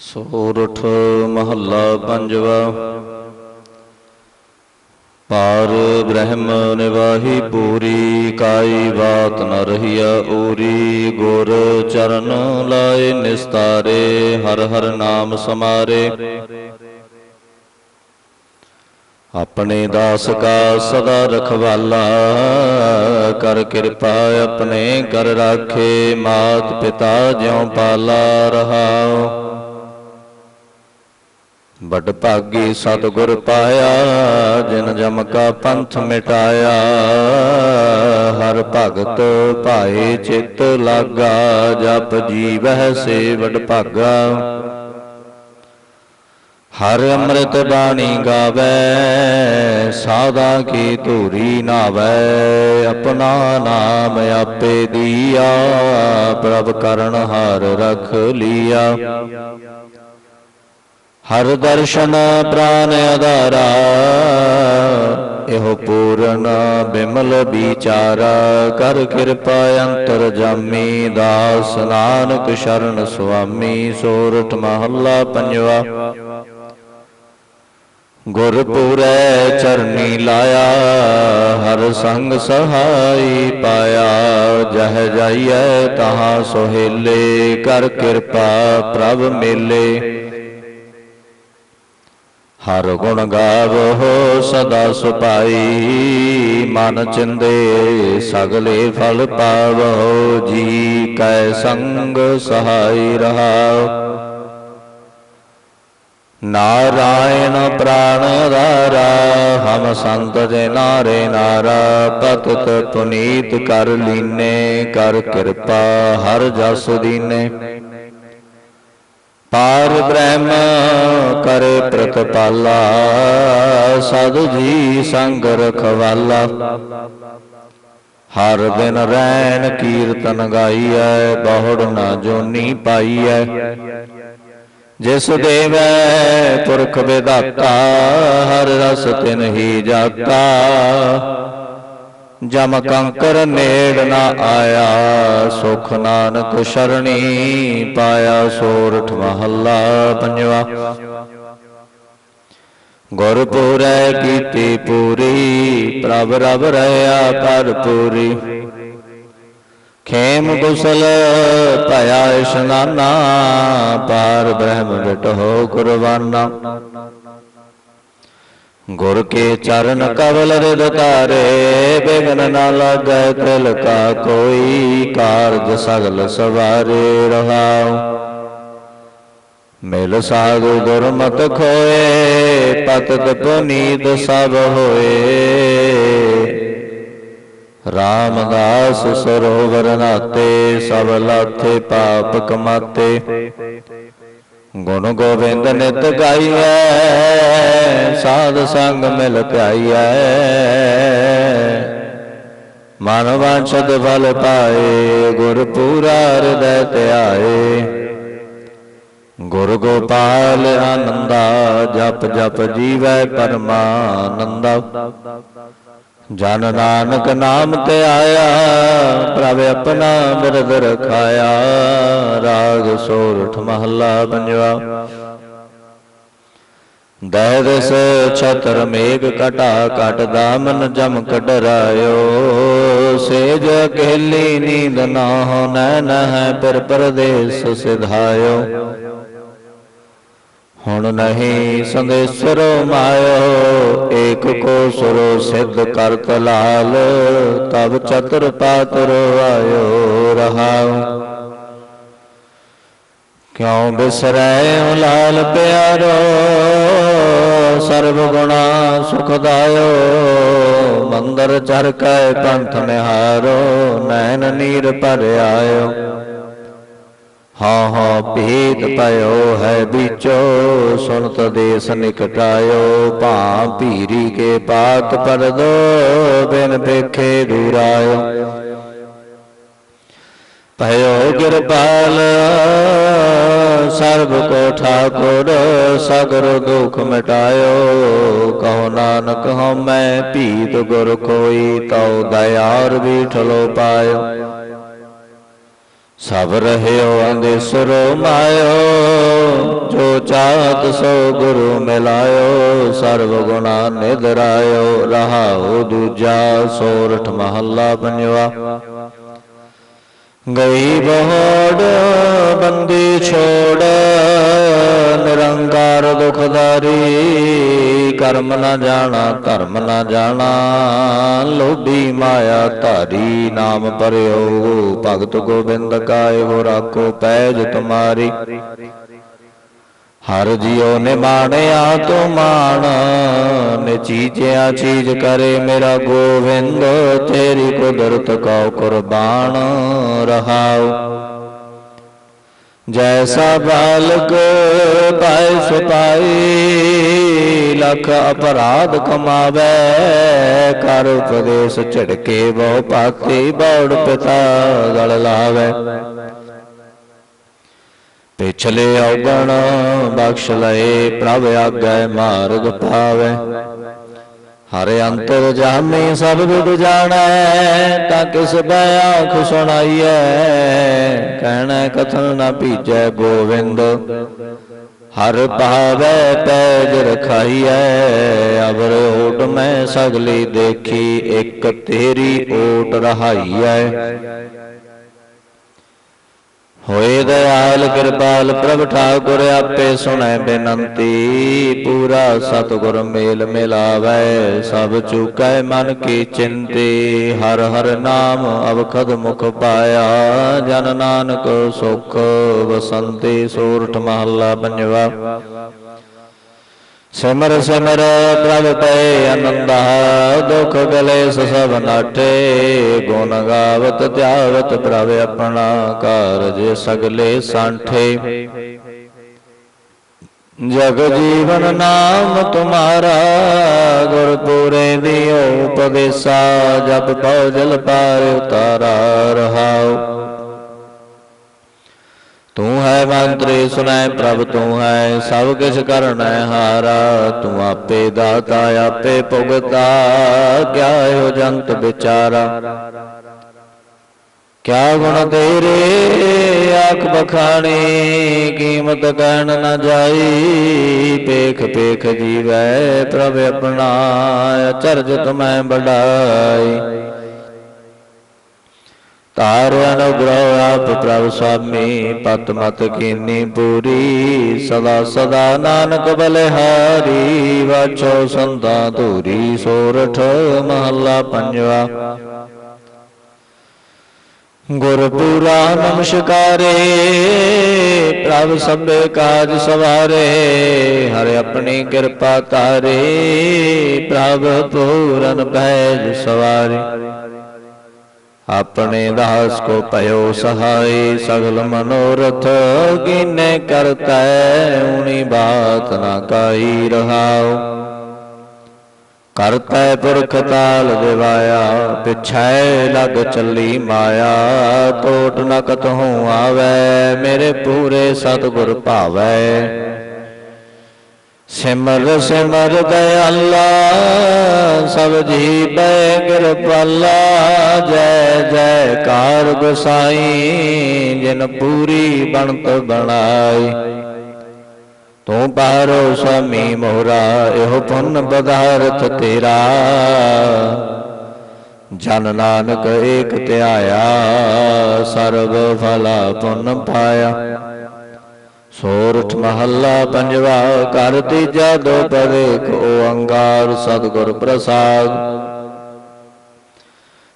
ਸੋਰਠ ਮਹੱਲਾ ਪੰਜਵਾ। ਪਾਰ ਬ੍ਰਹਮ ਨਿਵਾਹੀ ਪੂਰੀ, ਕਾਈ ਬਾਤ ਨ ਰਹੀਆ ਊਰੀ। ਗੁਰ ਚਰਨ ਲਾਏ ਨਿਸਤਾਰੇ, ਹਰ ਹਰ ਨਾਮ ਸਮਾਰੇ। ਆਪਣੇ ਦਾਸ ਕਾ ਸਦਾ ਰਖਵਾਲਾ, ਕਰ ਕਿਰਪਾ ਆਪਣੇ ਕਰ ਰਾਖੇ। ਮਾਤ ਪਿਤਾ ਜਿਉ ਪਾਲਾ ਰਹਾਓ ਬੜ ਭਾਗੀ ਸਤਿਗੁਰ ਪਾਇਆ, ਜਿਨ ਜਮ ਕਾ ਪੰਥ ਮਿਟਾਇਆ। ਹਰ ਭਗਤ ਭਾਏ ਚਿਤ ਲਾਗਾ, ਜਪ ਜੀਵਹਿ ਸੇ ਵਡ ਭਾਗਾ। ਹਰ ਅੰਮ੍ਰਿਤ ਬਾਣੀ ਗਾਵੇ ਸਾਦਾ ਕੀ ਧੂਰੀ ਨਾਵੇ। ਆਪਣਾ ਨਾਮ ਆਪੇ ਦੀਆ, ਪ੍ਰਭ ਕਰਨ ਹਰ ਰਖ ਲਿਆ। ਹਰ ਦਰਸ਼ਨ ਪ੍ਰਾਨ ਆਧਾਰਾ ਇਹੋ ਪੂਰਨ ਬਿਮਲ ਵਿਚਾਰਾ। ਕਰ ਕਿਰਪਾ ਅੰਤਰ ਜਾਮੀ, ਦਾਸ ਨਾਨਕ ਸ਼ਰਨ ਸੁਆਮੀ ਸੋਰਠ ਮਹੱਲਾ ਪੰਜਵਾ। ਗੁਰਪੁਰੈ ਚਰਨੀ ਲਾਇਆ, ਹਰ ਸੰਗ ਸਹਾਈ ਪਾਇਆ। ਜਹ ਜਾਈਐ ਤਹਾਂ ਸੋਹੇਲੇ, ਕਰ ਕਿਰਪਾ ਪ੍ਰਭ ਮੇਲੇ। ਹਰ ਗੁਣ ਗਾਵੋ, ਸਦਾ ਸੁਪਾਈ ਮਨ ਚਿੰਦੇ, ਸਗਲੇ ਫਲ ਪਾਵੋ। ਜੀ ਕੈ ਸੰਗ ਸਹਾਈ ਰਹਾਓ। ਨਾਰਾਇਣ ਪ੍ਰਾਣ ਆਧਾਰਾ ਹਮ ਸੰਤ ਦੇ ਨਾਰੇ ਨਾਰਾ। ਪਤਿਤ ਪੁਨੀਤ ਕਰ ਲੀਨੇ, ਕਰ ਕਿਰਪਾ ਹਰ ਜਸ ਦੀਨੇ। ਪਾਰ ਬ੍ਰਹਮ ਕਰ ਪ੍ਰਤਪਾਲਾ ਸਦ ਜੀ ਸੰਗ ਰਖਵਾਲਾ। ਹਰ ਦਿਨ ਰੈਣ ਕੀਰਤਨ ਗਾਈਐ, ਬਹੁੜ ਨਾ ਜੋਨੀ ਪਾਈਐ। ਜਿਸ ਦੇਵੈ ਪੁਰਖ ਵਿਦਾਤਾ ਹਰ ਰਸ ਤਿਨ ਹੀ ਜਾਤਾ। ਜਮ ਕੰਕਰ ਨੇੜ ਨਾ ਆਇਆ, ਸੁਖ ਨਾਨਕ ਸ਼ਰਣੀ ਪਾਇਆ ਸੋਰਠ ਮਹੱਲਾ ਪੰਜਵਾ। ਗੁਰਪੁਰੈ ਕੀਤੀ ਪੂਰੀ, ਪ੍ਰਭ ਰਬ ਰਹਾ ਪਰ ਪੂਰੀ। ਖੇਮ ਗੁਸਲ ਭਇਆ ਇਸ਼ਨਾਨਾ, ਪਾਰ ਬ੍ਰਹਮ ਵਿਟੋ ਕੁਰਬਾਨਾ। ਗੁਰ ਕੇ ਚਰਨ ਕਵਲ ਰਿਦ ਤਾਰੇ ਬਿਗਨ ਨਾ ਲਾਗੈ ਤਿਲ ਕਾ ਕੋਈ ਕਾਰਜ ਸਗਲ ਸਵਾਰੇ ਰਹਾਉ। ਮਿਲ ਸਾਧੂ ਗੁਰਮਤ ਖੋਏ ਪਤਤ ਪੁਨੀਤ ਸਭ ਹੋਏ। ਰਾਮਦਾਸ ਸਰੋਵਰ ਨਾਤੇ, ਸਭ ਲਾਥੇ ਪਾਪ ਕਮਾਤੇ ਗੁਣ ਗੋਬਿੰਦ ਨਿਤ ਗਾਈਐ, ਸਾਧ ਸੰਗ ਮਿਲ ਧਿਆਈਐ ਮਨ ਵਾਂਛਤ ਫਲ ਪਾਏ, ਗੁਰ ਪੂਰਾ ਹਿਰਦੈ ਧਿਆਏ। ਗੁਰ ਗੋਪਾਲ ਆਨੰਦਾ, ਜਪ ਜਪ ਜੀਵੈ ਪਰਮਾਨੰਦਾ। ਜਨ ਨਾਨਕ ਨਾਮ ਤੇ ਆਇਆ, ਪ੍ਰਭ ਆਪਣਾ ਬਿਰਦ ਰਖਾਇਆ, ਰਾਗ ਸੋਰਠ ਮਹੱਲਾ ਪੰਜਵਾ। ਦਹਿ ਛਤਰ ਮੇਘ ਕਟਾ ਕਟ ਦਾਮਨ ਜਮ ਕਡਰਾਇਓ ਸੇਜ ਅਕੇਲੀ ਨੀਂਦ ਨਾ ਹੋ ਨੈਣ ਹੈ ਪਰ ਪਰਦੇਸ ਸਿਧਾਇਓ। ਹੁਣ ਨਹੀਂ ਸੰਦੇਸਰੋ ਮਾਇਓ, ਏਕ ਕੋ ਸੁਰੋ ਸਿੱਧ ਕਰਤ ਲਾਲ, ਤਬ ਚਤੁਰ ਪਾਤਰ ਆਇਓ ਰਹਾਉ। ਕਿਉ ਬਿਸਰੈ ਲਾਲ ਪਿਆਰੋ, ਸਰਬ ਗੁਣਾ ਸੁਖਦਾਇਓ ਮੰਦਰ ਚਰ ਕੈ ਪੰਥ ਨਿਹਾਰੋ, ਨੈਣ ਨੀਰ ਭਰ ਆਇਓ ਹਾਂ ਹਾਂ ਭੇਦ ਪਇਓ ਹੈ ਵਿਚੋ ਸੁਨਤ ਦੇਸ ਨਿਕਟਾਇਓ, ਭਾ ਭੀਰੀ ਕੇ ਪਾਤ ਪਰਦੋ, ਬਿਨ ਦੇਖੇ ਦੂਰਾਇਓ। ਭਇਓ ਕਿਰਪਾਲ, ਸਰਬ ਕੋ ਠਾਕੁਰ, ਸਗਰ ਦੁਖ ਮਿਟਾਇਓ। ਕਹੋ ਨਾਨਕ, ਹਉ ਮੈਂ ਭੀਤ ਗੁਰ ਕੋਈ, ਤਉ ਦਇਆਰ ਬੀਠਲੋ ਪਾਇਓ। ਸਭ ਰਹਿਓ ਅੰਦੇਸਰੋ ਮਾਇਓ ਚਾਤ ਸੋ ਗੁਰੂ ਮਿਲਾਇਓ, ਸਰਬ ਗੁਣਾ ਨਿਦਰਾਇਓ ਰਹਾਉ ਦੂਜਾ ਸੋਰਠ ਮਹੱਲਾ ਪੰਜਵਾ। ਗਈ ਬਹੜ, ਬੰਦੀ ਛੋੜ, ਨਿਰੰਕਾਰ ਦੁਖਦਾਰੀ, ਕਰਮ ਨਾ ਜਾਣਾ, ਧਰਮ ਨਾ ਜਾਣਾ, ਲੋਭੀ ਮਾਇਆ ਧਾਰੀ, ਨਾਮ ਪਰਿਓ ਭਗਤ ਗੋਬਿੰਦ ਕਾਇ ਹੋ ਰਾਖੋ ਪੈਜ ਤੁਮਾਰੀ। ਹਰ ਜਿਉ ਨਿਮਾਣਿਆ ਤੂੰ ਮਾਣ, ਨਿਚੀਚਿਆ ਚੀਜ਼ ਕਰੇ ਮੇਰਾ ਗੋਵਿੰਦ, ਤੇਰੀ ਕੁਦਰਤ ਕਉ ਕੁਰਬਾਨ ਰਹਾਉ। ਜੈਸਾ ਬਾਲਕ ਪਾਇ ਸੁਪਾਈ ਲਖ ਅਪਰਾਧ ਕਮਾਵੇ, ਕਰ ਉਪਦੇਸ਼ ਝੜਕੇ ਬਹੁ ਪਾਤੀ, ਬੌੜ ਪਿਤਾ ਗਲ ਲਾਵੇ। ਪਿਛਲੇ ਔਗਣ, ਬਖਸ਼ ਲਏ ਪ੍ਰਭ ਆਗੈ, ਮਾਰਗ ਪਾਵੇ। ਹਰ ਅੰਤਰ ਜਾਮੇ ਸਭ ਵਿਦ ਜਾਣੈ, ਤਾਂ ਕਿਸ ਬੈ ਆਖ ਸੁਣਾਈਐ? ਕਹਿਣਾ, ਕਥਨ ਨਾ ਭੀਜੈ ਗੋਵਿੰਦ। ਹਰ ਭਾਵੈ ਪੈਜ ਰਖਾਈਐ, ਅਵਰ ਓਟ ਮੈਂ ਸਗਲੀ ਦੇਖੀ, ਇੱਕ ਤੇਰੀ ਓਟ ਰਹਾਈਐ। ਹੋਏ ਦਇਆਲ ਕਿਰਪਾਲ ਪ੍ਰਭ ਠਾਕੁਰ ਆਪੇ ਸੁਣੈ ਬੇਨੰਤੀ, ਪੂਰਾ ਸਤਿਗੁਰ ਮੇਲ ਮਿਲਾਵੈ, ਸਭ ਚੁਕੈ ਮਨ ਕੀ ਚਿੰਤੀ, ਹਰ ਹਰ ਨਾਮ ਅਵਖਦ ਮੁਖ ਪਾਇਆ, ਜਨ ਨਾਨਕ ਸੁਖ ਵਸੰਤੇ ਸੋਰਠ ਮਹੱਲਾ ਪੰਜਵਾ। ਸਿਮਰ ਸਿਮਰ ਪ੍ਰਭ ਪਏ ਆਨੰਦਾ ਦੁਖ ਗਲੇ ਸਭ ਨਾਟੇ। ਗੁਣ ਗਾਵਤ ਧਿਆਵਤ ਪ੍ਰਭ ਆਪਣਾ ਕਾਰਜ ਸਗਲੇ ਸਾਂਠੇ। ਜਗ ਜੀਵਨ ਨਾਮ ਤੁਮਾਰਾ ਗੁਰ ਪੂਰੇ ਦਿਓ ਉਪਦੇਸਾ। ਜਪ ਪਉ ਜਲ ਪਾਰ ਉਤਾਰਾ ਰਹਾਓ ਤੂੰ ਹੈ ਮੰਤਰੀ, ਸੁਣੈ ਪ੍ਰਭ, ਤੂੰ ਹੈ ਸਭ ਕਿਛ ਕਰਨੈ ਹਾਰਾ। ਤੂੰ ਆਪੇ ਦਾਤਾ, ਆਪੇ ਭੁਗਤਾ। ਕਿਆ ਹੋ ਜੰਤ ਵਿਚਾਰਾ? ਕਿਆ ਗੁਣ ਤੇਰੇ, ਆਖ ਬਖਾਣੀ, ਕੀਮਤ ਕਹਿਣ ਨਾ ਜਾਈ। ਪੇਖ ਪੇਖ ਜੀਵੈ ਪ੍ਰਭ ਆਪਣਾ ਅਚਰਜ ਤੁਮੈ ਬੜਾਈ ਤਾਰ ਅਨੁਗ੍ਰਹ ਆਪ ਪ੍ਰਭ ਸੁਆਮੀ, ਪਤ ਮਤ ਕੀਨੀ ਪੂਰੀ, ਸਦਾ ਸਦਾ ਨਾਨਕ ਬਲਿਹਾਰੀ, ਵਾਚੋ ਸੰਤਾ ਧੂਰੀ, ਸੋਰਠ ਮਹੱਲਾ ਪੰਜਵਾ। ਗੁਰ ਪੂਰਾ ਨਮਸਕਾਰੇ ਪ੍ਰਭ ਸਭੇ ਕਾਜ ਸਵਾਰੇ, ਹਰਿ ਆਪਣੀ ਕਿਰਪਾ ਤਾਰੇ, ਪ੍ਰਭ ਪੂਰਨ ਪੈਜ ਸਵਾਰੇ। ਆਪਣੇ ਦਾਸ ਕੋ ਭਇਓ ਸਹਾਈ ਸਗਲ ਮਨੋਰਥ ਕੀਨੇ ਕਰਤੈ ਊਣੀ ਬਾਤ ਨਾ ਕਾਈ ਰਹਾਉ। ਕਰਤੈ ਪੁਰਖ ਤਾਲ ਦਿਵਾਇਆ ਪਿਛੈ ਲਗ ਚੱਲੀ ਮਾਇਆ ਟੋਟ ਨ ਕਤਹੂ ਆਵੈ, ਮੇਰੇ ਪੂਰੇ ਸਤਿਗੁਰ ਭਾਵੈ। ਸਿਮਰ ਸਿਮਰ ਦਇਆਲਾ, ਸਭ ਜੀ ਬੈ ਕਿਰਪਾਲਾ, ਜੈ ਕਾਰ ਗੁਸਾਈ, ਜਿਨ ਪੂਰੀ ਬਣਤ ਬਣਾਈ। ਤੂੰ ਪਾਰੋ ਸੁਆਮੀ ਮੋਰਾ ਇਹੋ ਪੁੰਨ ਬਧਾਰਥ ਤੇਰਾ। ਜਨ ਨਾਨਕ ਏਕ ਧਿਆਇਆ, ਸਰਬ ਫਲਾ ਪੁੰਨ ਪਾਇਆ। ਸੋਰਠ ਮਹੱਲਾ ਪੰਜਵਾ ਕਰ ਤੀਜਾ, ਦੋ ਪਦੇਕ ਓੰਕਾਰ ਸਤਿਗੁਰ ਪ੍ਰਸਾਦ।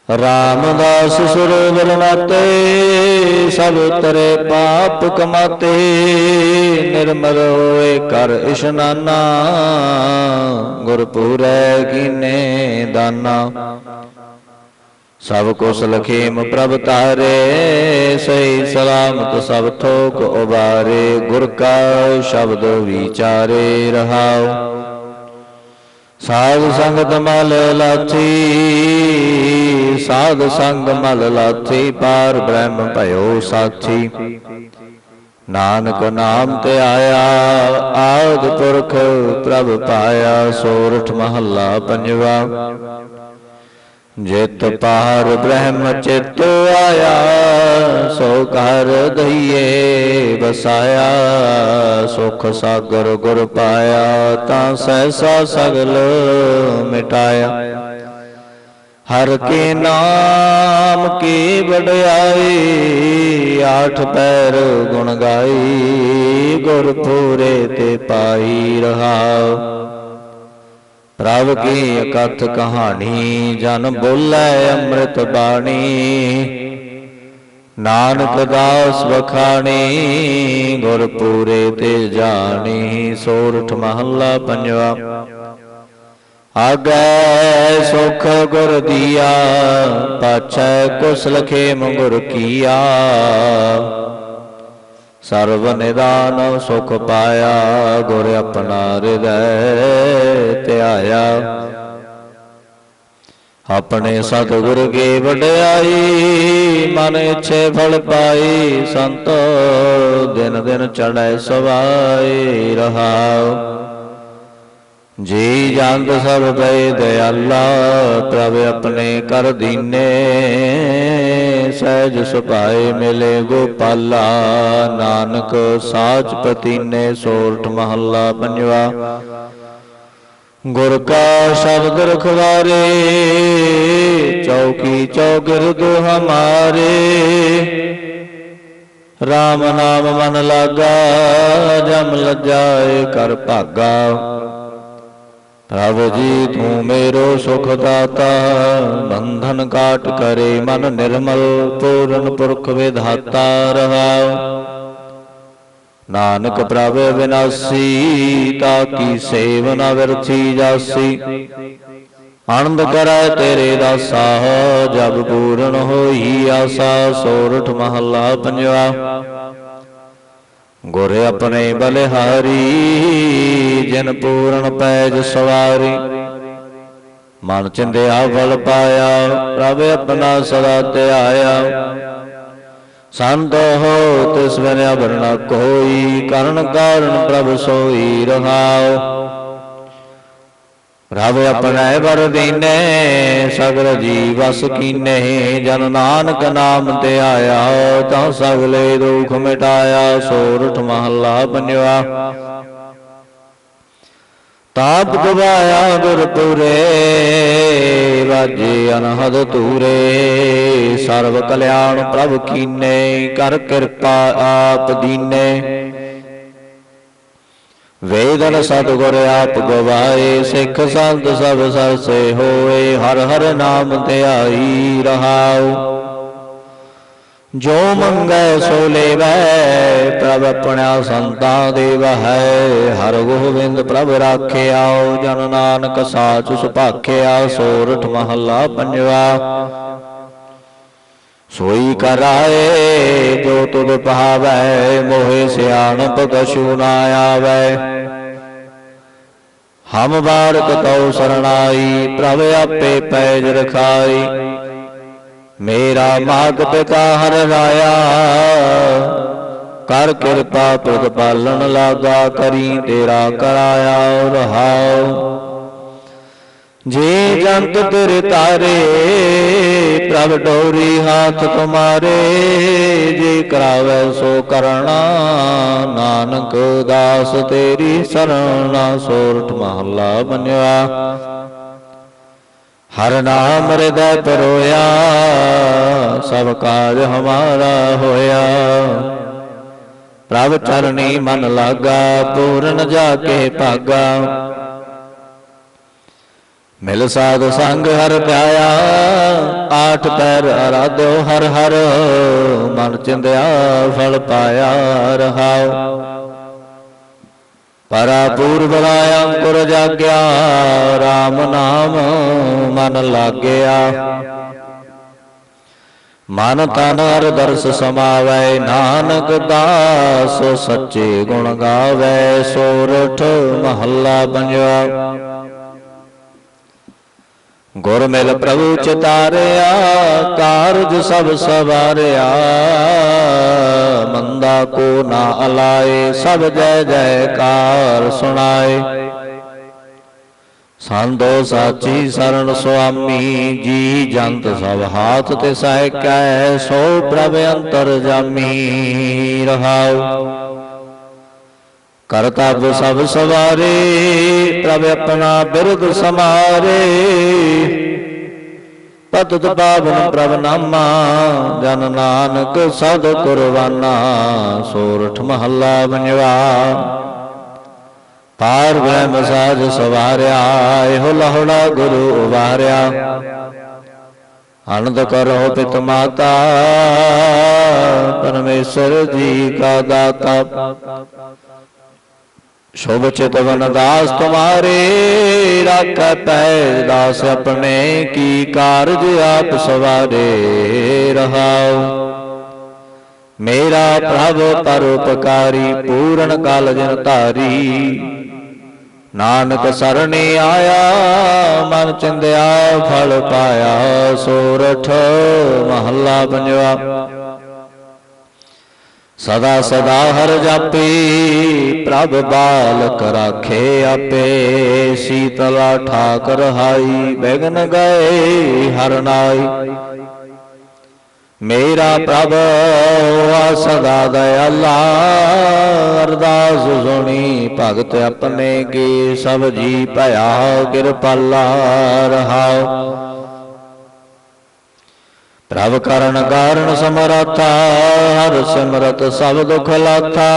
ਰਾਮਦਾਸ ਸਰੋਵਰ ਨਾਤੇ ਸਭ ਤਰੇ ਪਾਪ ਕਮਾਤੇ, ਨਿਰਮਲ ਹੋਏ ਕਰ ਇਸ਼ਨਾਨਾ, ਗੁਰਪੂਰੈ ਕੀਨੇ ਦਾਨਾ। ਸਭ ਕੁਸ ਲਖੀਮ ਪ੍ਰਭ ਤਾਰੇ, ਸਹੀ ਸਲਾਮਤ ਸਭ ਥੋਕ ਉਬਾਰੇ, ਗੁਰ ਕਾ ਸ਼ਬਦ ਵਿਚਾਰੇ ਰਹਾਉ। ਸਾਧ ਸੰਗਤ ਮਲ ਲਾਥੀ, ਸਾਧ ਸੰਗ ਮਲ ਲਾਥੀ, ਪਾਰ ਬ੍ਰਹਮ ਭਇਓ ਸਾਥੀ। ਨਾਨਕ ਨਾਮ ਤੇ ਆਇਆ, ਆਦ ਪੁਰਖ ਪ੍ਰਭ ਪਾਇਆ, ਸੋਰਠ ਮਹੱਲਾ ਪੰਜਵਾ। ਜਿਤ ਪਾਰ ਬ੍ਰਹਮ ਚਿਤ ਆਇਆ, ਸੋ ਘਰ ਦਈਏ ਵਸਾਇਆ, ਸੁਖ ਸਾਗਰ ਗੁਰ ਪਾਇਆ, ਤਾਂ ਸਹਿਸਾ ਸਗਲ ਮਿਟਾਇਆ। ਹਰ ਕੇ ਨਾਮ ਕੀ ਵਡਿਆਈ, ਆਠ ਪੈਰ ਗੁਣ ਗਾਈ ਗੁਰ ਪੂਰੇ ਤੇ ਪਾਈ ਰਹਾਉ ਪ੍ਰਭ ਕੀ ਅਕਥ ਕਹਾਣੀ ਜਨ ਬੋਲੇ ਅੰਮ੍ਰਿਤ ਬਾਣੀ। ਨਾਨਕ ਦਾਸ ਵਖਾਣੀ ਗੁਰ ਪੂਰੇ ਤੇ ਜਾਣੀ। ਸੋਰਠ ਮਹੱਲਾ ਪੰਜਵਾ। ਆਗੈ ਸੁਖ ਗੁਰ ਦੀਆ ਪਾਛੈ ਕੁਸ ਲਖੇ ਗੁਰ ਕੀਆ। ਸਰਬ ਨਿਦਾਨ ਸੁਖ ਪਾਇਆ, ਗੁਰ ਆਪਣਾ ਹਿਰਦੈ ਧਿਆਇਆ। ਆਪਣੇ ਸਤਿਗੁਰ ਕੀ ਵਡਿਆਈ, ਮਨ ਇਛੇ ਫਲ ਪਾਈ, ਸੰਤ ਦਿਨ ਦਿਨ ਚੜੈ ਸਵਾਈ ਰਹਾਉ ਜੀ ਜੰਦ ਸਭ ਪੈ ਦਇਆਲਾ ਪ੍ਰਭ ਆਪਣੇ ਕਰ ਦੀਨੇ। ਸਹਿਜ ਸੁਭਾਏ ਮਿਲੇ ਗੋਪਾਲਾ ਨਾਨਕ ਸਾਚ ਪਤੀਨੇ ਸੋਰਠ ਮਹੱਲਾ ਪੰਜਵਾ। ਗੁਰ ਕਾ ਸ਼ਬਦ ਰਖਵਾਰੇ, ਚੌਕੀ ਚੌਗਿਰਦ ਹਮਾਰੇ। RAM ਨਾਮ ਮਨ ਲਾਗਾ, ਜਮ ਲਜਾਏ ਕਰ ਭਾਗਾ। ਰਵ ਜੀ ਤੂੰ ਮੇਰੋ ਸੁਖ ਦਾਤਾ ਬੰਧਨ ਕਾਟ ਕਰੇ ਮਨ ਨਿਰਮਲ, ਪੂਰਨ ਪੁਰਖ ਵਿਧਾਤਾ ਰਹਾਉ ਨਾਨਕ ਪ੍ਰਭ ਵਿਨਾਸੀ ਤਾਕੀ ਸੇਵ ਨ ਵਿਰਥੀ ਜਾਸੀ। ਆਨੰਦ ਕਰੈ ਤੇਰੇ ਦਾਸਾ, ਜਬ ਪੂਰਨ ਹੋਈ ਆਸਾ, ਸੋਰਠ ਮਹੱਲਾ ਪੰਜਵਾ। ਗੁਰ ਆਪਣੇ ਬਲਿਹਾਰੀ ਜਿਨ ਪੂਰਨ ਪੈਜ ਸਵਾਰੀ, ਮਨ ਚਿੰਦਿਆ ਫਲ ਪਾਇਆ, ਪ੍ਰਭ ਆਪਣਾ ਸਦਾ ਧਿਆਇਆ। ਸੰਤ ਹੋ ਤਿਸ ਬਿਨ ਅਬਰਣਾ ਕੋਈ, ਕਰਨ ਕਾਰਨ ਪ੍ਰਭ ਸੋਈ ਰਹਾਉ। ਪ੍ਰਭ ਆਪਣਾ ਵਰ ਦੀਨੇ ਜੀ ਵਸ ਕੀਨੇ, ਜਨ ਨਾਨਕ ਨਾਮ ਤੇ ਆਇਆ, ਤਾਂ ਸਗਲੇ ਦੁਖ ਮਿਟਾਇਆ, ਸੋਰਠ ਮਹੱਲਾ ਪੰਜਵਾ ਤਾਪ ਗਵਾਇਆ ਗੁਰਪੁਰੇ ਵਾਜੇ ਅਨਹਦ ਤੂਰੇ ਸਰਬ ਕਲਿਆਣ ਪ੍ਰਭ ਕੀਨੇ, ਕਰ ਕਿਰਪਾ ਆਪ ਦੀਨੇ। ਵੇਦਨ ਸਤਿਗੁਰ ਆਪ ਗਵਾਏ, ਸਿੱਖ ਸੰਤ ਸਭ ਸਰਸੇ ਹੋਏ, ਹਰ ਹਰ ਨਾਮ ਧਿਆਈ ਰਹਾਉ। ਜੋ ਮੰਗੈ ਸੋ ਲੇਵੈ, ਪ੍ਰਭ ਆਪਣਾ ਸੰਤਾ ਦੇਵ ਹੈ ਹਰ ਗੋਬਿੰਦ ਪ੍ਰਭ ਰਾਖਿਆਉ ਜਨ ਨਾਨਕ ਸਾਚ ਸੁਭਾਖਿਆ ਸੋਰਠ ਮਹੱਲਾ ਪੰਜਵਾ। ਸੋਈ ਕਰਾਏ, ਜੋ ਤੁਧ ਭਾਵੈ, ਮੋਹਿ ਸਿਆਣਪ ਕਛੂ ਨਾ ਆਵੈ। ਹਮ ਬਾਰਕ ਤਉ ਸਰਣਾਈ, ਪ੍ਰਭ ਆਪੇ ਪੈਜ ਰਖਾਈ। ਮੇਰਾ ਮਾਗ ਪਿਤਾ ਹਰ ਰਾਇਆ। ਕਰ ਕਿਰਪਾ ਪ੍ਰਤਪਾਲਨ ਲਾਗਾ ਕਰੀ, ਤੇਰਾ ਕਰਾਇਆ ਰਹਾਉ ਜੇ ਜੰਤ ਤੇਰੇ ਤਾਰੇ, ਪ੍ਰਭ ਡੋਰੀ ਹੱਥ ਤੁਮਾਰੇ ਜੇ ਕਰਾਵੇ ਸੋ ਕਰਣਾ, ਨਾਨਕ ਦਾਸ ਤੇਰੀ ਸਰਣਾ, ਸੋਰਠ ਮਹੱਲਾ ਬੰਨਿਆ ਹਰ ਨਾਮ ਹਿਰਦੈ ਪਰੋਇਆ ਸਭ ਕਾਜ ਹਮਾਰਾ ਹੋਇਆ। ਪ੍ਰਭ ਚਰਣੀ ਮਨ ਲਾਗਾ, ਪੂਰਨ ਜਾ ਕੇ ਭਾਗਾ। ਮਿਲ ਸਾਧ ਸੰਗ ਹਰ ਪਿਆਇਆ, ਆਠ ਪੈਰ ਅਰਾਧਿਓ ਹਰ ਹਰ, ਮਨ ਚਿੰਦਿਆ ਫਲ ਪਾਇਆ ਰਹਾਉ ਪਰਾ ਪੂਰਬ ਰਾਇਆ ਜਾਗਿਆ RAM ਨਾਮ ਮਨ ਲਾਗਿਆ। ਮਨ ਤਨ ਹਰ ਦਰਸ ਸਮਾਵੈ, ਨਾਨਕ ਦਾਸ ਸੱਚੇ ਗੁਣ ਗਾਵੇ ਸੋਰਠ ਮਹੱਲਾ ਪੰਜਵਾ ਗੁਰ ਮਿਲ ਪ੍ਰਭੂ ਚਿਤਾਰਿਆ ਕਾਰਜ ਸਭ ਸਵਾਰਿਆ। ਮੰਦਾ ਕੋ ਨਾ ਅਲਾਏ ਸਭ ਜੈ ਜੈਕਾਰ ਸੁਣਾਏ। ਸੰਦੋ ਸਾਚੀ ਸਰਣ ਸੁਆਮੀ ਜੀ ਜੰਤ ਸਭ ਹਾਥ ਤੇ ਸਹਿ ਕੈ ਸੋ ਪ੍ਰਭ ਅੰਤਰ ਜਾਮੀ ਰਹਾਉ। ਕਰਤਬ ਸਭ ਸਵਾਰੇ, ਪ੍ਰਭ ਆਪਣਾ ਬਿਰਦ ਸਮਾਰੇ ਪਤਿਤ ਪਾਵਨ ਪ੍ਰਭ ਨਾਮਾ, ਜਨ ਨਾਨਕ ਸਦ ਕੁਰਬਾਨਾ, ਸੋਰਠ ਮਹੱਲਾ ਪੰਜਵਾ ਪਾਰ ਬ੍ਰਹਮ ਸਾਜ ਸਵਾਰਿਆ, ਇਹੋ ਲਹੜਾ ਗੁਰੂ ਉਵਾਰਿਆ। ਆਨੰਦ ਕਰੋ ਪਿਤ ਮਾਤਾ, ਪਰਮੇਸ਼ਰ ਜੀ ਕਾ ਦਾਤਾ। ਸ਼ੁਭ ਚਿਤਵਨ ਦਾਸ ਤੁਮਾਰੇ ਰੱਖ ਪੈ ਦਾਸ ਆਪਣੇ, ਕੀ ਕਾਰਜ ਆਪ ਸਵਾਰੇ ਰਹਾਓ ਮੇਰਾ ਪ੍ਰਭ ਪਰਉਪਕਾਰੀ, ਪੂਰਨ ਕਾਲ ਜਨ ਧਾਰੀ। ਨਾਨਕ ਸਰਣੇ ਆਇਆ, ਮਨ ਚਿੰਦਿਆ, ਫਲ ਪਾਇਆ, ਸੋਰਠ ਮਹੱਲਾ ਪੰਜਵਾ। ਸਦਾ ਸਦਾ ਹਰ ਜਾਪੇ, ਪ੍ਰਭ ਬਾਲਕ ਰਾਖੇ ਆਪੇ, ਸੀਤਲਾ ਠਾਕ ਰਹਾਈ ਬੈਗਨ ਗਏ ਹਰ ਨਾਈ। ਮੇਰਾ ਪ੍ਰਭ, ਆ ਸਦਾ ਦਇਆਲਾ, ਅਰਦਾਸ ਸੁਣੀ, ਭਗਤ ਆਪਣੇ ਕੀ ਸਭ ਜੀ ਭਇਆ, ਕਿਰਪਾਲਾ ਰਹਾਉ ਪ੍ਰਭ ਕਰਨ ਕਾਰਨ ਸਮਰਥਾ, ਹਰ ਸਿਮਰਤ ਸਭ ਦੁਖ ਲਾਥਾ।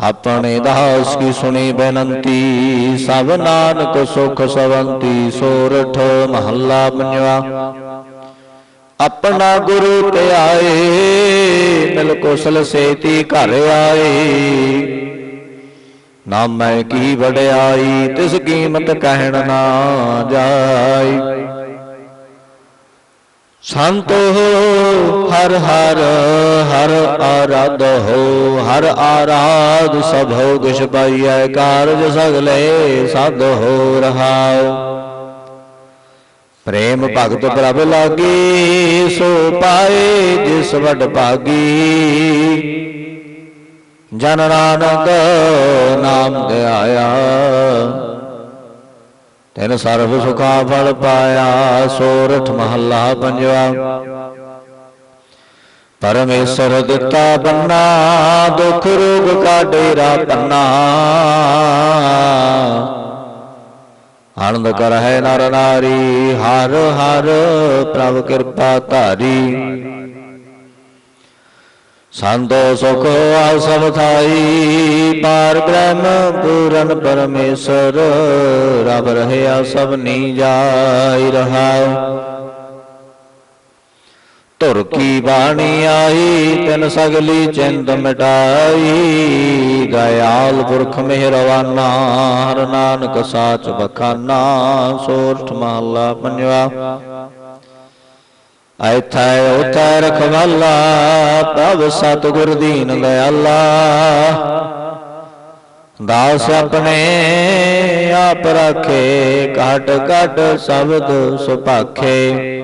ਆਪਣੇ ਦਾਸ ਕੀ ਸੁਣੀ ਬੇਨੰਤੀ, ਸਭ ਨਾਨਕ ਸੁਖ ਸਵੰਤੀ, ਸੋਰਠ ਮਹੱਲਾ ਪੰਜਵਾ। ਆਪਣਾ ਗੁਰੂ ਧਿਆਏ ਮਿਲ ਕੁਸਲ ਸੇਤੀ ਘਰ ਆਏ। ਨਾਮੈ ਕੀ ਵਡਿਆਈ, ਤਿਸ ਕੀਮਤ ਕਹਿਣ ਨਾ ਜਾਈ ਸੰਤੋ ਹਰ ਹਰ ਹਰ ਆਰਾਧ ਹੋ, ਹਰ ਆਰਾਧ ਸਭ ਹੋ ਕਿਛ ਪਾਈਐ ਕਾਰਜ ਸਗਲੇ ਸਦ ਹੋ ਰਹਾਉ। ਪ੍ਰੇਮ ਭਗਤ ਪ੍ਰਭ ਲਾਗੀ, ਸੋ ਪਾਏ ਜਿਸ ਵਡ ਭਾਗੀ। ਜਨ ਨਾਨਕ ਨਾਮ ਧਿਆਇਆ ਤੈਨ ਸਰਬ ਸੁਖਾ ਫਲ ਪਾਇਆ, ਸੋਰਠ ਮਹੱਲਾ ਪੰਜਵਾ। ਪਰਮੇਸ਼ਰ ਦਿੱਤਾ ਬੰਨਾ, ਦੁਖ ਰੋਗ ਕਾ ਡੇਰਾ ਪੰਨਾ ਆਨੰਦ ਕਰ ਹੈ ਨਰ ਨਾਰੀ, ਹਰ ਹਰ ਪ੍ਰਭ ਕਿਰਪਾ ਧਾਰੀ। ਸੰਤੋ ਸੁਖ ਆਸਵ ਥਾਈ। ਪਾਰ ਬ੍ਰਹਮ ਪੂਰਨ ਪਰਮੇਸ਼ਰ, ਰਬ ਰਹਿਆ ਸਭ ਨੀ ਜਾਈ ਰਹਾਉ ਧੁਰ ਕੀ ਬਾਣੀ ਆਈ, ਤਨ ਸਗਲੀ ਚਿੰਤ ਮਿਟਾਈ। ਦਇਆਲ ਪੁਰਖ ਮਿਹਰਵਾਨਾ, ਹਰ ਨਾਨਕ ਸਾਚ ਬਖਾਨਾ, ਸੋਰਠ ਮਹਲਾ ਪੰਜਵਾ। ਐਥੈ ਉਥੈ ਰਖਵਾਲਾ ਪ੍ਰਭ ਸਤਿਗੁਰ ਦੀਨ ਦਇਆਲਾ ਦਾਸ ਆਪਣੇ ਆਪ ਰਾਖੇ, ਘਟ ਘਟ ਸ਼ਬਦ ਸੁਪਾਖੇ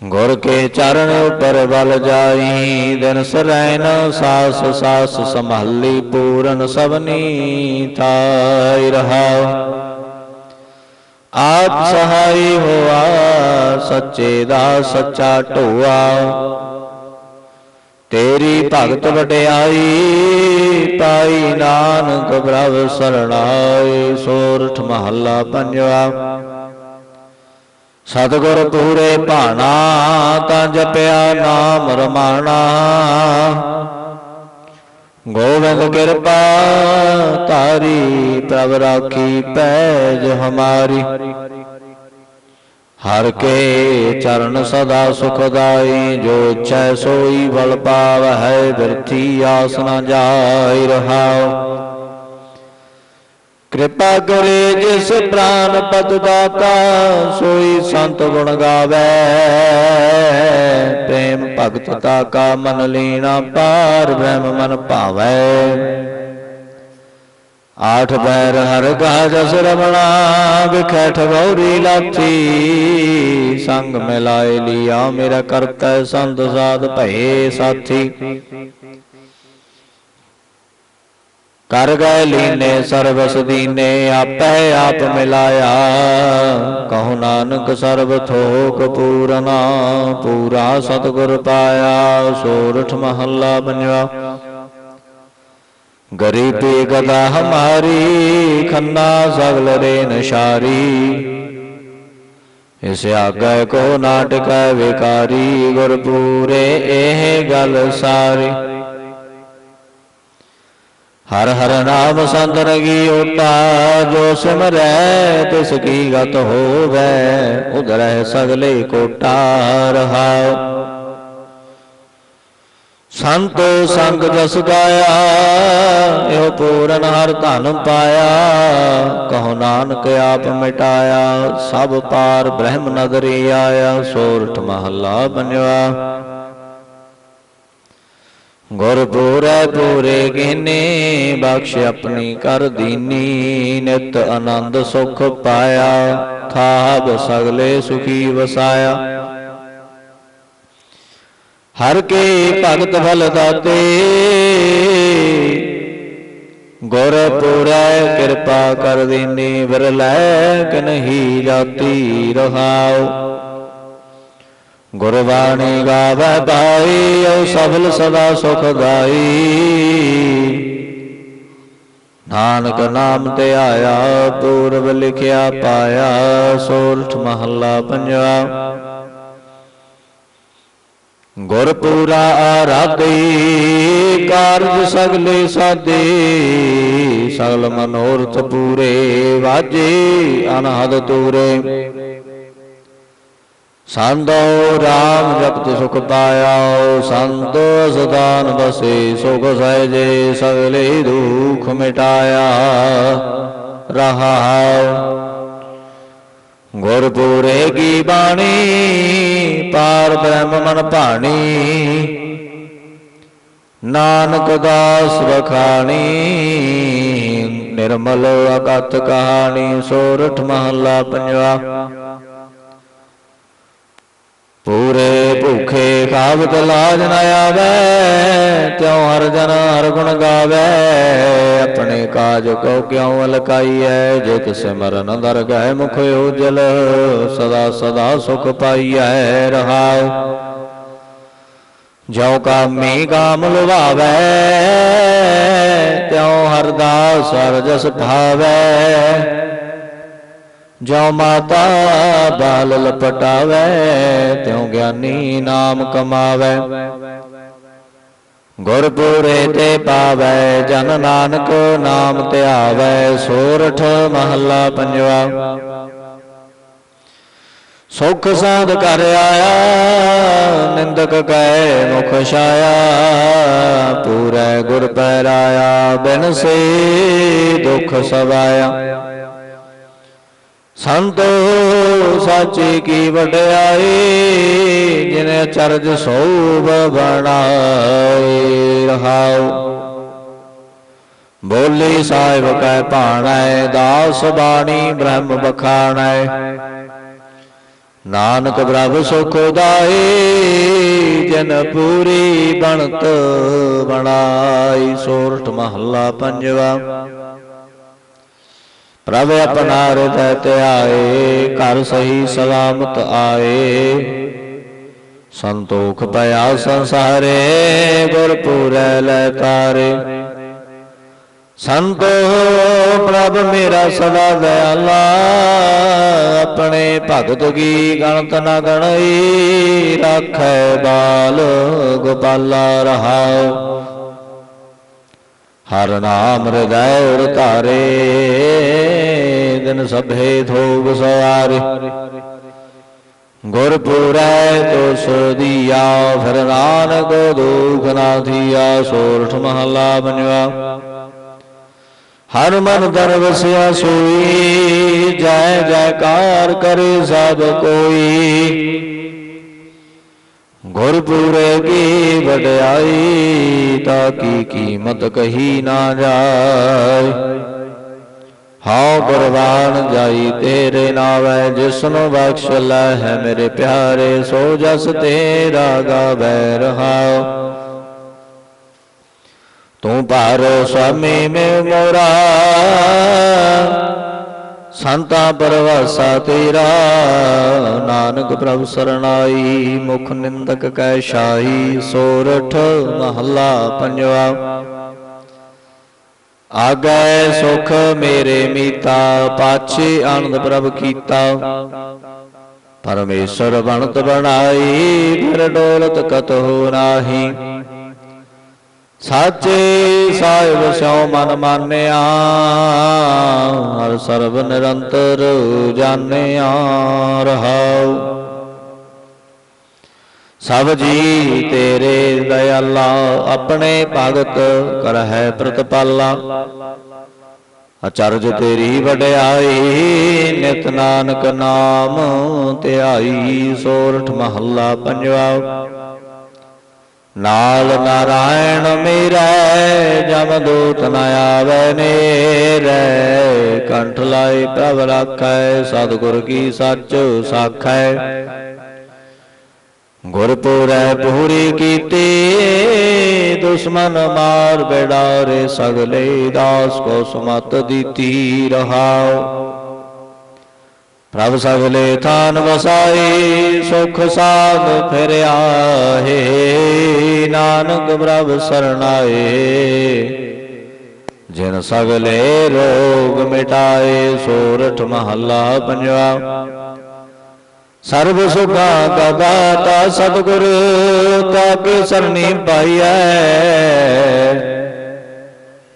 ਗੁਰ ਕੇ ਚਰਨ ਉਪਰ ਬਲ ਜਾਈ, ਦਿਨ ਸਰੈਨ ਸਾਸ ਸਾਸ ਸੰਭਾਲੀ, ਪੂਰਨ ਸਭਨੀ ਥਾਈ ਰਹਾਉ ਆਪ ਸਹਾਈ ਹੋਆ ਸੱਚੇ ਦਾ ਸੱਚਾ ਢੋਆ। ਤੇਰੀ ਭਗਤ ਵਡਿਆਈ ਪਾਈ ਨਾਨਕ ਪ੍ਰਭ ਸਰਣਾਈ ਸੋਰਠ ਮਹੱਲਾ ਪੰਜਵਾ। ਸਤਿਗੁਰ ਪੂਰੇ ਭਾਣਾ ਤਾਂ ਜਪਿਆ ਨਾਮ ਰਮਾਣਾ। ਗੋਵਿੰਦ ਕਿਰਪਾ ਤਾਰੀ ਪ੍ਰਭ ਰਾਖੀ ਪੈਜ ਹਮਾਰੀ। ਹਰ ਕੇ ਚਰਨ ਸਦਾ ਸੁਖਦਾਈ ਜੋ ਇੱਛੈ ਸੋਈ ਬਲ ਪਾਵਹਿ, ਬਿਰਥੀ ਆਸ ਨਾ ਜਾਈ ਰਹਾਉ। ਕਿਰਪਾ ਕਰੇ ਜਿਸ ਪ੍ਰਾਨ ਪਤ ਦਾਤਾ ਸੋਈ ਸੰਤ ਗੁਣ ਗਾਵੇ। ਪ੍ਰੇਮ ਭਗਤ ਤਾ ਕਾ ਮਨ ਲੀਣਾ ਪਾਰ ਬ੍ਰਹਮ ਮਨ ਭਾਵੈ। ਆਠ ਬੈਰ ਹਰ ਕਾ ਜਸ ਰਮਣਾ ਵਿਖੈ ਠਗੌਰੀ ਲਾਥੀ ਸੰਗ ਮਿਲਾਏ ਲਿਆ ਮੇਰਾ ਕਰਤੈ ਸੰਤ ਸਾਧ ਭਏ ਸਾਥੀ। ਕਰ ਗਏ ਲੀਨੇ ਸਰਬਸ ਦੀਨੇ ਆਪੇ ਆਪ ਮਿਲਾਇਆ। ਕਹੋ ਨਾਨਕ ਸਰਬ ਥੋਕ ਪੂਰਨਾ, ਪੂਰਾ ਸਤਿਗੁਰ ਪਾਇਆ, ਸੋਰਠ ਮਹੱਲਾ ਪੰਜਵਾ ਗਰੀਬੀ ਗਦਾ ਹਮਾਰੀ, ਖੰਨਾ ਸਗਲ ਰੇ ਨਸ਼ਾਰੀ। ਇਸ ਆਗੈ ਕੋ ਨਾਟਕੈ ਵਿਕਾਰੀ ਗੁਰ ਪੂਰੇ ਇਹ ਗੱਲ ਸਾਰੀ। ਹਰ ਹਰ ਨਾਮ ਸੰਤ ਰਗੀ ਓਟਾ, ਜੋ ਸਿਮਰੈ, ਤਿਸ ਕੀ ਗਤ ਹੋਵੈ, ਉਧਰੈ ਸਗਲੇ ਕੋਟਾ ਰਹਾਉ। ਸੰਤੋ ਸੰਗ ਜਸ ਗਾਇਆ, ਇਹੋ ਪੂਰਨ ਹਰ ਧਨ ਪਾਇਆ, ਕਹੋ ਨਾਨਕ ਆਪ ਮਿਟਾਇਆ, ਸਭ ਪਾਰ ਬ੍ਰਹਮ ਨਗਰੀ ਆਇਆ, ਸੋਰਠ ਮਹੱਲਾ ਪੰਜਵਾ ਗੁਰ ਪੂਰੈ ਪੂਰੇ ਗਿਨੇ, ਬਖਸ਼ ਆਪਣੀ ਕਰ ਦੀਨੀ, ਨਿਤ ਆਨੰਦ ਸੁਖ ਪਾਇਆ ਥਾਬ ਸਗਲੇ ਸੁਖੀ ਵਸਾਇਆ। ਹਰ ਕੇ ਭਗਤ ਫਲ ਦਾਤੇ, ਗੁਰ ਪੂਰੈ ਕਿਰਪਾ ਕਰ ਦੀਨੀ, ਵਿਰਲੈ ਕਨਹੀ ਜਾਤੀ ਰਹਾਉ। ਗੁਰਬਾਣੀ ਗਾਵੇ ਪਾਈ ਓ ਸਫਲ ਸਦਾ ਸੁਖ ਨਾਨਕ ਨਾਮ ਤੇ ਆਇਆ, ਪੂਰਬ ਲਿਖਿਆ ਪਾਇਆ ਸੋਰਠ ਮਹੱਲਾ ਪੰਜਵਾ। ਗੁਰ ਪੂਰਾ ਆਰਾਧੀ, ਕਾਰਜ ਸਗਲੇ ਸਾਦੇ ਸਗਲ ਮਨੋਰਥ ਪੂਰੇ ਵਾਜੇ ਅਨਹਦ ਤੂਰੇ ਸੰਦੋ ਰਾਮ ਜਪਤ ਸੁਖ ਪਾਇਆ ਸੰਤੋ ਸਦਾਨ ਬਸੇ, ਸੁਖ ਸਹਿਜੇ ਸਗਲੇ ਦੁਖ ਮਿਟਾਇਆ। ਰਹਾਉ ਗੁਰ ਕੀ ਬਾਣੀ, ਪਾਰ ਬ੍ਰਹਮ ਮਨ ਭਾਣੀ। ਨਾਨਕ ਦਾਸ ਵਖਾਣੀ, ਨਿਰਮਲ ਅਕਤ ਕਹਾਣੀ, ਸੋਰਠ ਮਹੱਲਾ ਪੰਜਵਾ। ਪੂਰੇ ਭੁਖੇ ਖਾਵਤ ਲਾਜ ਨ ਆਵੇ, ਤਿਉ ਹਰ ਜਨ ਹਰ ਗੁਣ ਗਾਵੇ। ਆਪਣੇ ਕਾਜ ਕੋ ਕਿਉ ਲਕਾਈਐ ਜਿਤ ਸਿਮਰਨ ਦਰਗਹਿ ਮੁਖ ਉਜਲ, ਸਦਾ ਸਦਾ ਸੁਖ ਪਾਈਐ ਰਹਾਉ। ਜੋ ਕਾਮੀ ਕਾਮ ਲੁਭਾਵੇ, ਤਿਉ ਹਰ ਦਾਸ ਹਰ ਜਸ ਭਾਵੇ। ਜੋ ਮਾਤਾ ਬਾਲ ਲਪਟਾਵੇ ਤਿਉ ਗਿਆਨੀ ਨਾਮ ਕਮਾਵੇ। ਗੁਰਪੁਰੇ ਤੇ ਪਾਵੇ, ਜਨ ਨਾਨਕ ਨਾਮ ਧਿਆਵੇ, ਸੋਰਠ ਮਹੱਲਾ ਪੰਜਵਾ। ਸੁਖ ਸਾਧ ਕਰ ਆਇਆ, ਨਿੰਦਕ ਕੈ ਮੁਖ ਛਾਇਆ। ਪੂਰੇ ਗੁਰ ਪੈਰਾਇਆ, ਬਿਨ ਸੇ ਦੁਖ ਸਵਾਇਆ। ਸੰਤੋ ਸਾਚੇ ਕੀ ਵਡਿਆਈ ਜਿਨੇ ਚਰਜ ਸੋਭ ਬਣਾਏ, ਰਹਾਉ। ਬੋਲੀ ਸਾਹਿਬ ਕੈ ਭਾਣੈ, ਦਾਸ ਬਾਣੀ ਬ੍ਰਹਮ ਬਖਾਣੈ। ਨਾਨਕ ਪ੍ਰਭ ਸੁਖ ਦਾਈ ਜਨ ਪੂਰੀ ਬਣਤ ਬਣਾਈ ਸੋਰਠ ਮਹੱਲਾ ਪੰਜਵਾ। ਪ੍ਰਭ ਆਪਣਾ ਹਿਰਦੈ ਧਿਆਏ ਘਰ ਸਹੀ ਸਲਾਮਤ ਆਏ। ਸੰਤੋਖ ਪਿਆ ਸੰਸਾਰੇ ਗੁਰ ਪੂਰੈ ਲੈ ਤਾਰੇ ਸੰਤੋ ਪ੍ਰਭ ਮੇਰਾ ਸਦਾ ਦਇਆਲਾ ਆਪਣੇ ਭਗਤ ਕੀ ਗਣਤ ਨ ਗਣਈ ਰਾਖੈ ਬਾਲ ਗੋਪਾਲਾ ਰਹਾਉ ਹਰ ਨਾਮ ਹਿਰਦੈ ਉਰ ਧਾਰੇ, ਦਿਨ ਸਭੇ ਥੋਗ ਸਵਾਰੇ। ਗੁਰ ਤੋਸ ਦੀਆ, ਫਿਰ ਨਾਨਕ ਦੁਖ ਨਾ ਥੀਆ, ਸੋਰਠ ਮਹਲਾ ਪੰਜਵਾ ਹਰ ਮਨ ਦਰ ਵਸਿਆ ਸੋਈ, ਜੈ ਜੈਕਾਰ ਕਰੇ ਸਭ ਕੋਈ। ਗੁਰਪੂਰੇ ਕੀ ਵਡਿਆਈ ਤਾ ਕੀ ਕੀਮਤ ਕਹੀ ਨਾ ਜਾਏ। ਹਉ ਕੁਰਬਾਨ ਜਾਈ ਤੇਰੇ ਨਾਵੇਂ, ਜਿਸਨੂੰ ਬਖਸ਼ ਲੈ ਹੈ ਮੇਰੇ ਪਿਆਰੇ, ਸੋ ਜਸ ਤੇਰਾ ਗਾਵੇ ਰਹਾਉ। ਤੂੰ ਭਾਰ ਸਵਾਮੀ ਮੇ ਮੋਰਾ ਸੰਤਾਂ ਪਰਵਾਸਾ ਤੇਰਾ, ਨਾਨਕ ਪ੍ਰਭ ਸਰਣਾਈ, ਮੁਖ ਨਿੰਦਕ ਕੈ ਸ਼ਾਹੀ ਸੋਰਠ ਮਹੱਲਾ ਪੰਜਵਾ। ਆਗੈ ਸੁਖ ਮੇਰੇ ਮੀਤਾ, ਪਾਛੇ ਆਨੰਦ ਪ੍ਰਭ ਕੀਤਾ। ਪਰਮੇਸ਼ਰ ਬਣਤ ਬਣਾਈ, ਫਿਰ ਡੋਲਤ ਹੋ ਨਾਹੀ। ਸਾਚੇ ਸਾਹਿਬ ਸਿਉ ਮਨ ਮਾਨਿਆ, ਹਰ ਸਰਬ ਨਿਰੰਤਰ ਜਾਣਿਆ ਰਹਾਉ। ਸਭ ਜੀ ਤੇਰੇ ਦਇਆਲਾ, ਆਪਣੇ ਭਗਤ ਕਰਹਿ ਪ੍ਰਤਪਾਲਾ। ਅਚਰਜ ਤੇਰੀ ਵਡਿਆਈ, ਨਿਤ ਨਾਨਕ ਨਾਮ ਧਿਆਈ, ਸੋਰਠ ਮਹੱਲਾ ਪੰਜਵਾ। ਨਾਲ ਨਾਰਾਇਣ ਮੇਰਾ, ਜਮ ਦੂਤ ਨ ਆਵੈ ਨੇਰੇ। ਕੰਠ ਲਾਈ ਪ੍ਰਭ ਰਾਖੈ, ਸਤਿਗੁਰ ਕੀ ਸੱਚ ਸਾਖੈ। ਗੁਰਪੁਰੈ ਪੂਰੀ ਕੀਤੀ, ਦੁਸ਼ਮਨ ਮਾਰ ਬੇੜਾਰੇ ਸਗਲੇ ਦਾਸ ਕੋ ਸੁਮਤ ਦਿੱਤੀ ਰਹਾਉ। ਪ੍ਰਭ ਸਗਲੇ ਥਾਨ ਵਸਾਈ, ਸੁਖ ਸਾਧ ਫਿਰ ਆਹੇ ਨਾਨਕ ਪ੍ਰਭ ਸਰਣਾਏ। ਜਿਨ ਸਗਲੇ ਰੋਗ ਮਿਟਾਏ, ਸੋਰਠ ਮਹੱਲਾ ਪੰਜਵਾ। ਸਰਬ ਸੁਖਾ ਕਾ ਦਾਤਾ ਸਤਿਗੁਰ ਤਾਕੇ ਸਰਣੀ ਪਾਈਐ।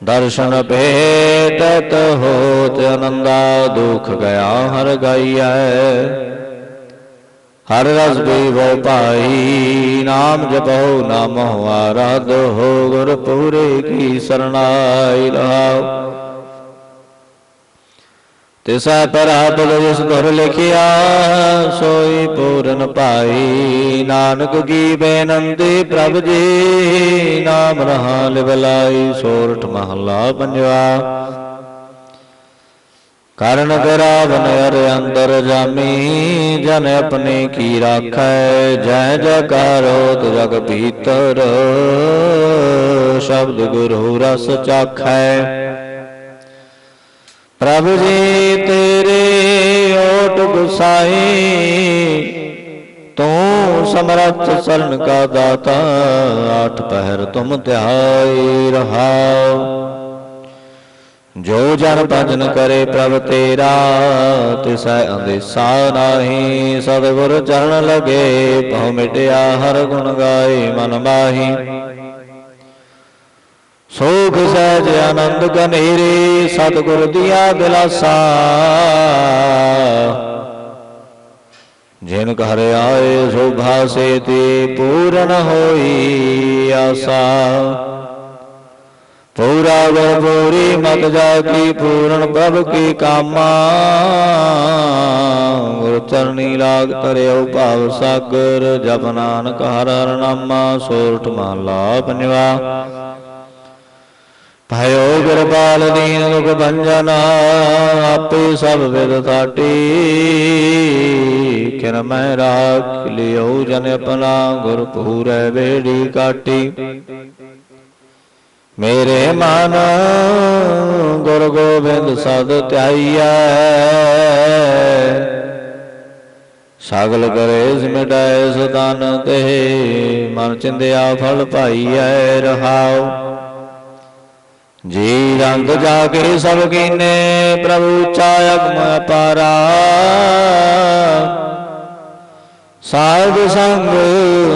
ਦਰਸ਼ਨ ਭੇਟਤ ਹੋਤ ਅਨੰਦਾ ਦੁਖ ਗਿਆ ਹਰ ਗਾਈਐ। ਹਰ ਰਸ ਬੀਵੋ ਭਾਈ, ਨਾਮ ਜਪੋ ਨਾਮੋ ਆਰਾਧ ਹੋ ਗੁਰ ਪੂਰੇ ਕੀ ਸਰਣਾਈ ਰਹਾਉ। ਤਿਸਾ ਪਰਾਪਦ ਜਿਸ ਧੁਰ ਲਿਖਿਆ, ਸੋਈ ਪੂਰਨ ਭਾਈ। ਨਾਨਕ ਕੀ ਬੇਨੰਦੀ ਪ੍ਰਭ ਜੀ, ਨਾਮ ਰਹਾ ਲਿਵਲਾਈ ਸੋਰਠ ਮਹੱਲਾ ਪੰਜਵਾ। ਕਰਨ ਕਰਾਵਨ ਅਰ ਅੰਦਰ ਜਾਮੀ, ਜਨ ਆਪਣੇ ਕੀ ਰਾਖੈ, ਜੈ ਜੈਕਾਰੋ ਜਗ ਭੀਤਰ। ਸ਼ਬਦ ਗੁਰੂ ਰਸ ਚਾਖੈ। ਪ੍ਰਭ ਜੀ ਤੇਰੇ ਓਟ ਗੁਸਾਈ, ਤੂੰ ਸਮਰੱਥ ਸਰਨ ਕਾ ਦਾਤਾ ਆਠ ਪਹਿਰ ਤੁਮ ਧਿਆਈ ਰਹਾਉ। ਜੋ ਜਨ ਭਜਨ ਕਰੇ ਪ੍ਰਭ ਤੇਰਾ, ਤਿਸੈ ਅੰਦੇਸਾ ਨਾਹੀ ਸਤਿਗੁਰ ਚਰਨ ਲਗੇ ਪਉ ਮਿਟਿਆ ਹਰ ਗੁਣ ਗਾਏ ਮਨ ਮਾਹੀ। ਸੋਖ ਸਹਿਜ ਆਨੰਦ ਗਨੇਰੇ ਸਤਿਗੁਰ ਦੀਆ ਦਿਲਾਸਾ। ਜਿਨ ਘਰ ਆਏ ਸੋਭਾ ਸੇ ਤੇ ਪੂਰਨ ਹੋਈ ਆਸਾ। ਪੂਰਾ ਗੁਰ ਪੂਰੀ ਮਤ ਜਾ ਕੀ ਪੂਰਨ ਪ੍ਰਭ ਕੀ ਕਾਮਾ। ਗੁਰ ਚਰਨੀ ਲਾਗ ਤਰਿਓ ਭਾਵ ਸਾਗਰ, ਜਪ ਨਾਨਕ ਹਰ ਹਰ ਨਾਮਾ, ਸੋਰਠ ਮਹਲਾ ਪੰਜਵਾ। ਭਇਓ ਕਿਰਪਾਲ ਦੀਨ ਦੁਖ ਭੰਜਨ, ਆਪੇ ਸਭ ਵਿਦ ਤਾਟੀ ਕਿਨ ਮੈਂ ਰਾਖ ਲਿਓ ਜਨ ਆਪਣਾ, ਗੁਰ ਪੂਰੈ ਵੇੜੀ ਕਾਟੀ। ਮੇਰੇ ਮਨ ਗੁਰ ਗੋਬਿੰਦ ਸਦ ਧਿਆਈਐ। ਸਾਗਲ ਕਰੇ ਸਿਮਟਾਏ ਸਤਨ ਤੇ ਮਨ ਚਿੰਦਿਆ ਫਲ ਪਾਈਐ ਰਹਾਓ ਜੀ ਰੰਗ ਜਾ ਕੇ ਸਭ ਕੀਨੇ, ਪ੍ਰਭੂ ਚਾਇਕ ਅਪਾਰਾ। ਸਾਧ ਸੰਗ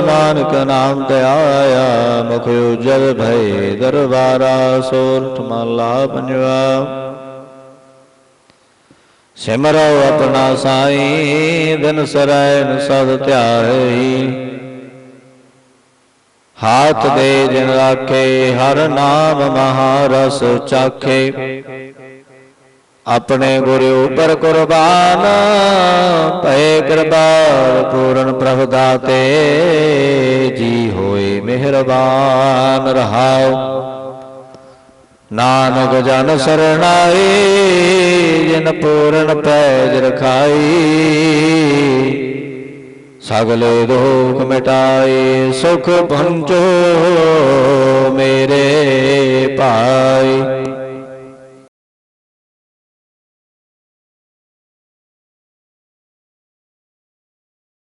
ਨਾਨਕ ਨਾਮ ਤੇ ਆਇਆ ਮੁਖ ਉਜਲ ਭਏ ਦਰਬਾਰਾ, ਸੋਰਠ ਮਹਲਾ ਪੰਜਵਾ। ਸਿਮਰੋ ਆਪਣਾ ਸਾਈ ਦਿਨ ਸਰੈਨ ਸਦ ਧਿਆਈ ਹਾਥ ਦੇ ਜਿਨ ਰਾਖੇ ਹਰ ਨਾਮ ਮਹਾਰਸ ਚਾਖੇ। ਆਪਣੇ ਗੁਰੂ ਉਪਰ ਕੁਰਬਾਨ ਭਏ ਕਿਰਪਾਲ ਪੂਰਨ ਪ੍ਰਭ ਦਾਤੇ ਜੀ ਹੋਏ ਮਿਹਰਬਾਨ ਰਹਾਉ ਨਾਨਕ ਜਨ ਸਰਣਾਈ ਜਿਨ ਪੂਰਨ ਪੈਜ ਰਖਾਈ। ਸਗਲੇ ਰੋਗ ਮਿਟਾਏ ਸੁਖ ਪੰਚੋ ਮੇਰੇ ਭਾਈ